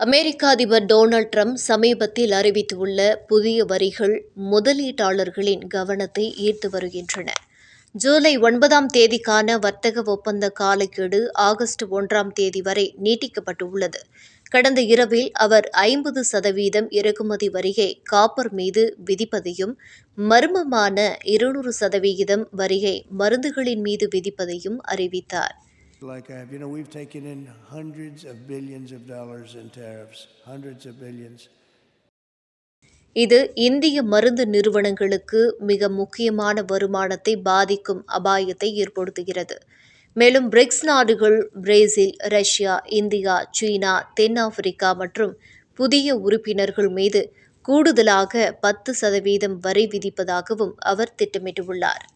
அமெரிக்க அதிபர் Donald Trump சமீபத்தில் அறிவித்துள்ள புதிய வரிகள் முதலீட்டாளர்களின் கவனத்தை ஈர்த்து வருகின்றன. ஜூலை ஒன்பதாம் தேதிக்கான வர்த்தக ஒப்பந்த காலக்கெடு ஆகஸ்ட் ஒன்றாம் தேதி வரை நீட்டிக்கப்பட்டுள்ளது. கடந்த இரவில் அவர் ஐம்பது சதவீதம் இறக்குமதி வரியை காப்பர் மீது விதிப்பதையும் மர்மமான இருநூறு சதவிகிதம் வரியை மருந்துகளின் மீது விதிப்பதையும் அறிவித்தார். Like I have. You know, we've taken in hundreds of billions of dollars in tariffs, hundreds of billions. இது இந்திய மருந்து நிறுவனங்களுக்கு மிக முக்கியமான வருமானத்தை பாதிக்கும் அபாயத்தை ஏற்படுத்துகிறது மேலும் பிரிக்ஸ் நாடுகள் பிரேசில் ரஷ்யா இந்தியா சீனா தென்னாப்பிரிக்கா மற்றும் புதிய உறுப்பினர்கள் மீது கூடுதலாக பத்து சதவீதம் வரி விதிப்பதாகவும் அவர் திட்டமிட்டுள்ளார்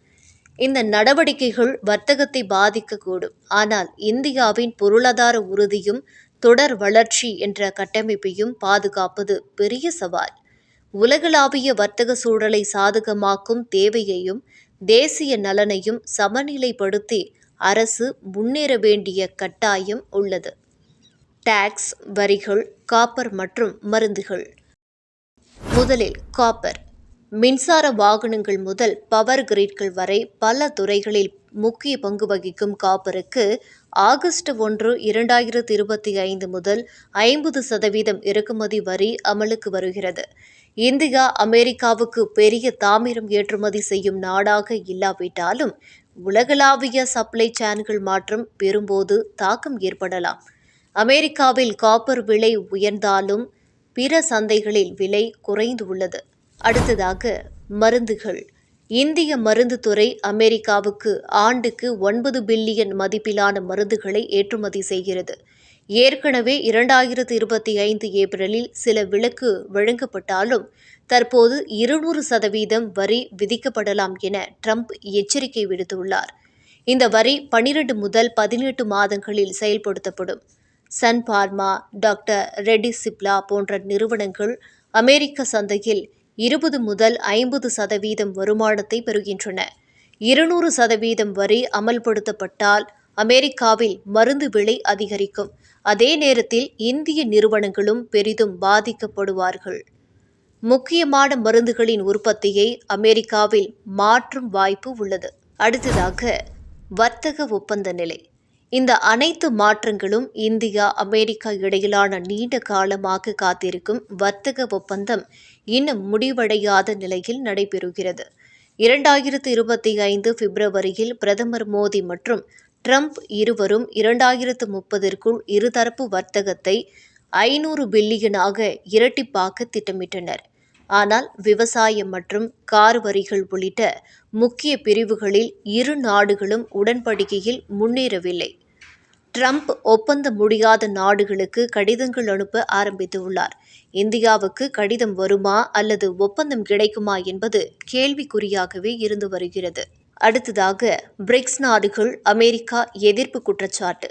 இந்த நடவடிக்கைகள் வர்த்தகத்தை பாதிக்கக்கூடும். ஆனால் இந்தியாவின் பொருளாதார உறுதியும் தொடர் வளர்ச்சி என்ற கட்டமைப்பையும் பாதுகாப்பது பெரிய சவால். உலகளாவிய வர்த்தக சூழலை சாதகமாக்கும் தேவையையும் தேசிய நலனையும் சமநிலைப்படுத்தி அரசு முன்னேற வேண்டிய கட்டாயம் உள்ளது. டாக்ஸ் வரிகள் காப்பர் மற்றும் மருந்துகள். முதலில் காப்பர். மின்சார வாகனங்கள் முதல் பவர் கிரிட்கள் வரை பல துறைகளில் முக்கிய பங்கு வகிக்கும் காப்பருக்கு ஆகஸ்ட் ஒன்று இரண்டாயிரத்தி இருபத்தி ஐந்து முதல் ஐம்பது சதவீதம் இறக்குமதி வரி அமலுக்கு வருகிறது. இந்தியா அமெரிக்காவுக்கு பெரிய தாமிரம் ஏற்றுமதி செய்யும் நாடாக இல்லாவிட்டாலும் உலகளாவிய சப்ளை சேன்கள் மாற்றம் பெறும்போது தாக்கம் ஏற்படலாம். அமெரிக்காவில் காப்பர் விலை உயர்ந்தாலும் பிற சந்தைகளில் விலை குறைந்து உள்ளது. அடுத்ததாக மருந்துகள். இந்திய மருந்து துறை அமெரிக்காவுக்கு ஆண்டுக்கு ஒன்பது பில்லியன் மதிப்பிலான மருந்துகளை ஏற்றுமதி செய்கிறது. ஏற்கனவே இரண்டாயிரத்து இருபத்தி ஐந்து ஏப்ரலில் சில விலக்கு வழங்கப்பட்டாலும் தற்போது இருநூறு சதவீதம் வரி விதிக்கப்படலாம் என ட்ரம்ப் எச்சரிக்கை விடுத்துள்ளார். இந்த வரி பனிரெண்டு முதல் பதினெட்டு மாதங்களில் செயல்படுத்தப்படும். Sun pharma doctor Reddy Cipla போன்ற நிறுவனங்கள் அமெரிக்க சந்தையில் இருபது முதல் ஐம்பது சதவீதம் வருமானத்தை பெறுகின்றன. இருநூறு சதவீதம் வரி அமல்படுத்தப்பட்டால் அமெரிக்காவில் மருந்து விலை அதிகரிக்கும். அதே நேரத்தில் இந்திய நிறுவனங்களும் பெரிதும் பாதிக்கப்படுவார்கள். முக்கியமான மருந்துகளின் உற்பத்தியை அமெரிக்காவில் மாற்றும் வாய்ப்பு உள்ளது. அடுத்ததாக வர்த்தக ஒப்பந்த நிலை. இந்த அனைத்து மாற்றங்களும் இந்தியா அமெரிக்கா இடையிலான நீண்ட காலமாக காத்திருக்கும் வர்த்தக ஒப்பந்தம் இன்னும் முடிவடையாத நிலையில் நடைபெறுகிறது. இரண்டாயிரத்து இருபத்தி ஐந்து பிப்ரவரியில் பிரதமர் மோடி மற்றும் ட்ரம்ப் இருவரும் இரண்டாயிரத்து முப்பதிற்குள் இருதரப்பு வர்த்தகத்தை ஐநூறு பில்லியனாக இரட்டிப்பாக்க திட்டமிட்டனர். ஆனால் விவசாயம் மற்றும் கார் வரிகள் உள்ளிட்ட முக்கிய பிரிவுகளில் இரு நாடுகளும் உடன்படிக்கையில் முன்னேறவில்லை. ட்ரம்ப் ஒப்பந்த முடியாத நாடுகளுக்கு கடிதங்கள் அனுப்ப ஆரம்பித்துள்ளார். இந்தியாவுக்கு கடிதம் வருமா அல்லது ஒப்பந்தம் கிடைக்குமா என்பது கேள்விக்குறியாகவே இருந்து வருகிறது. அடுத்ததாக பிரிக்ஸ் நாடுகள் அமெரிக்கா எதிர்ப்பு குற்றச்சாட்டு.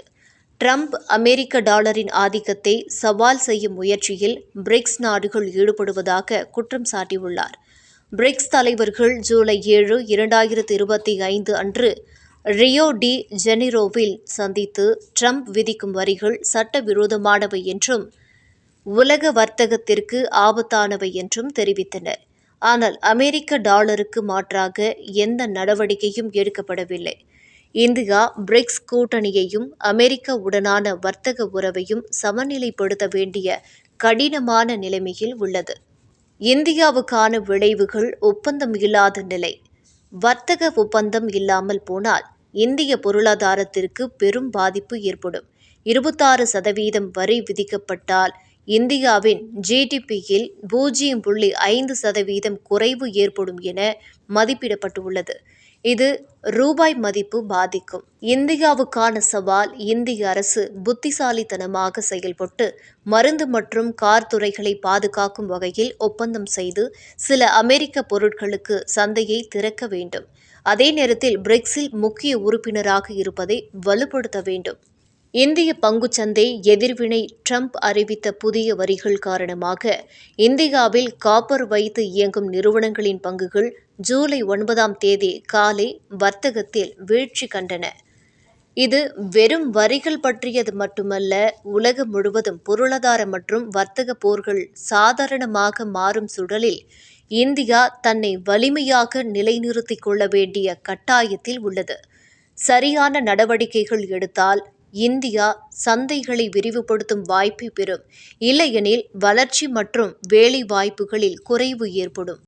ட்ரம்ப் அமெரிக்க டாலரின் ஆதிக்கத்தை சவால் செய்யும் முயற்சியில் பிரிக்ஸ் நாடுகள் ஈடுபடுவதாக குற்றம் சாட்டியுள்ளார். பிரிக்ஸ் தலைவர்கள் ஜூலை ஏழு இரண்டாயிரத்து இருபத்தி ஐந்து அன்று ரியோ டி ஜெனிரோவில் சந்தித்து ட்ரம்ப் விதிக்கும் வரிகள் சட்டவிரோதமானவை என்றும் உலக வர்த்தகத்திற்கு ஆபத்தானவை என்றும் தெரிவித்தனர். ஆனால் அமெரிக்க டாலருக்கு மாற்றாக எந்த நடவடிக்கையும் எடுக்கப்படவில்லை. இந்தியா பிரிக்ஸ் கூட்டணியையும் அமெரிக்க உடனான வர்த்தக உறவையும் சமநிலைப்படுத்த வேண்டிய கடினமான நிலைமையில் உள்ளது. இந்தியாவுக்கான விளைவுகள் ஒப்பந்தம் இல்லாத நிலை. வர்த்தக ஒப்பந்தம் இல்லாமல் போனால் இந்திய பொருளாதாரத்திற்கு பெரும் பாதிப்பு ஏற்படும். இருபத்தாறு சதவீதம் வரி விதிக்கப்பட்டால் இந்தியாவின் ஜிடிபியில் பூஜ்ஜியம் புள்ளி ஐந்து சதவீதம் குறைவு ஏற்படும் என மதிப்பிடப்பட்டுள்ளது. இது ரூபாய் மதிப்பு பாதிக்கும். இந்தியாவுக்கான சவால் இந்திய அரசு புத்திசாலித்தனமாக செயல்பட்டு மருந்து மற்றும் கார் துறைகளை பாதுகாக்கும் வகையில் ஒப்பந்தம் செய்து சில அமெரிக்க பொருட்களுக்கு சந்தையை திறக்க வேண்டும். அதே நேரத்தில் பிரிக்ஸில் முக்கிய உறுப்பினராக இருப்பதை வலுப்படுத்த வேண்டும். இந்திய பங்குச்சந்தை எதிர்வினை ட்ரம்ப் அறிவித்த புதிய வரிகள் காரணமாக இந்தியாவில் காப்பர் வைத்து இயங்கும் நிறுவனங்களின் பங்குகள் ஜூலை ஒன்பதாம் தேதி காலை வர்த்தகத்தில் வீழ்ச்சி கண்டன. இது வெறும் வரிகள் பற்றியது மட்டுமல்ல உலகம் முழுவதும் பொருளாதார மற்றும் வர்த்தக போர்கள் சாதாரணமாக மாறும் சூழலில் இந்தியா தன்னை வலிமையாக நிலைநிறுத்திக் கொள்ள வேண்டிய கட்டாயத்தில் உள்ளது. சரியான நடவடிக்கைகள் எடுத்தால் இந்தியா சந்தைகளை விரிவுபடுத்தும் வாய்ப்பை பெறும். இல்லையெனில் வளர்ச்சி மற்றும் வேலை வாய்ப்புகளில் குறைவு ஏற்படும்.